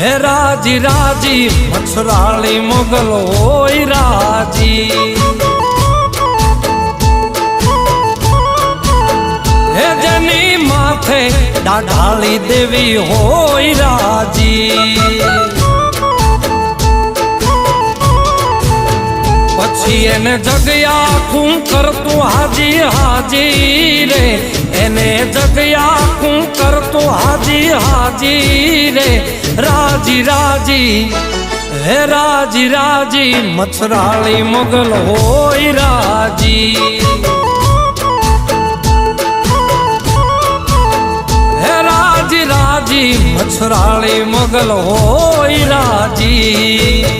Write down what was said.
હે રાજી રાજી મચ્છરાળી મોગલો રાજી. હે જની માથે દાઢાળી દેવી હોય રાજી. પછી એને જગ્યા ખું કરતું હાજી હાજી રે. હાજી હાજી રે રાજી રાજી હે રાજી રાજી મચ્છરાળી મોગલ હોય રાજી હે રાજી રાજી મચ્છરાળી મોગલ હોય રાજી